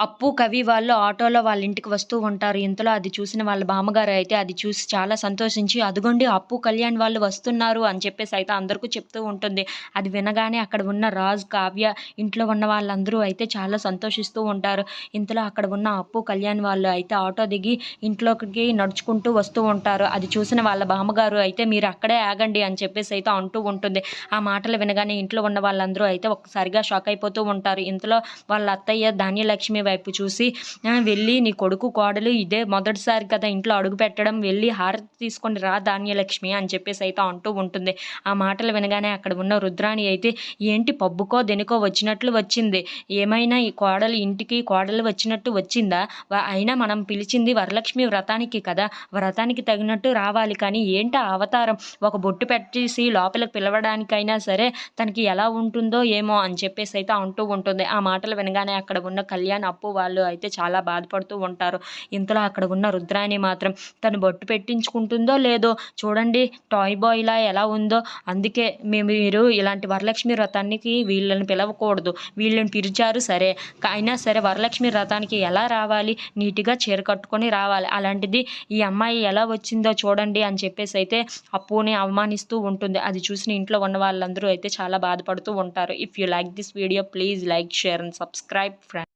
అప్పు కవి వాళ్ళు ఆటోలో వాళ్ళ ఇంటికి వస్తూ ఉంటారు. ఇంతలో అది చూసిన వాళ్ళ బామ్మగారు అయితే అది చూసి చాలా సంతోషించి అదిగోండి అప్పు కళ్యాణ్ వాళ్ళు వస్తున్నారు అని చెప్పేసి అయితే అందరికీ చెప్తూ ఉంటుంది. అది వినగానే అక్కడ ఉన్న రాజు కావ్య ఇంట్లో ఉన్న వాళ్ళందరూ అయితే చాలా సంతోషిస్తూ ఉంటారు. ఇంతలో అక్కడ ఉన్న అప్పు కళ్యాణ్ వాళ్ళు అయితే ఆటో దిగి ఇంట్లోకి నడుచుకుంటూ వస్తూ ఉంటారు. అది చూసిన వాళ్ళ బామ్మగారు అయితే మీరు అక్కడే ఆగండి అని చెప్పేసి అయితే అంటూ ఉంటుంది. ఆ మాటలు వినగానే ఇంట్లో ఉన్న వాళ్ళందరూ అయితే ఒక్కసారిగా షాక్ అయిపోతూ ఉంటారు. ఇంతలో వాళ్ళ అత్తయ్య ధాన్యలక్ష్మి వైపు చూసి వెళ్ళి నీ కొడుకు కోడలు ఇదే మొదటిసారి కదా ఇంట్లో అడుగు పెట్టడం వెళ్ళి హారతి తీసుకొని రా ధాన్యలక్ష్మి అని చెప్పేసి అయితే అంటూ ఉంటుంది. ఆ మాటలు వినగానే అక్కడ ఉన్న రుద్రాణి అయితే ఏంటి పబ్బుకో దెనికో వచ్చినట్లు వచ్చింది. ఏమైనా ఈ కోడలు ఇంటికి కోడలు వచ్చినట్టు వచ్చిందా? అయినా మనం పిలిచింది వరలక్ష్మి వ్రతానికి కదా. వ్రతానికి తగినట్టు రావాలి కానీ ఏంటి అవతారం? ఒక బొట్టు పెట్టేసి లోపలికి పిలవడానికైనా సరే తనకి ఎలా ఉంటుందో ఏమో అని చెప్పేసి అయితే అంటూ ఉంటుంది. ఆ మాటలు వినగానే అక్కడ ఉన్న కళ్యాణ్ అప్పు వాళ్ళు అయితే చాలా బాధపడుతూ ఉంటారు. ఇంతలో అక్కడ ఉన్న రుద్రాణి మాత్రం తను బొట్టు పెట్టించుకుంటుందో లేదో చూడండి టాయ్ బాయ్లా ఎలా ఉందో. అందుకే మేము మీరు ఇలాంటి వరలక్ష్మి వ్రతానికి వీళ్ళని పిలవకూడదు. వీళ్ళని పిలిచారు సరే. అయినా సరే వరలక్ష్మి వ్రతానికి ఎలా రావాలి? నీట్గా చీర కట్టుకొని రావాలి. అలాంటిది ఈ అమ్మాయి ఎలా వచ్చిందో చూడండి అని చెప్పేసి అయితే అప్పుని అవమానిస్తూ ఉంటుంది. అది చూసిన ఇంట్లో ఉన్న వాళ్ళందరూ అయితే చాలా బాధపడుతూ ఉంటారు. If you like this video please like share and subscribe friend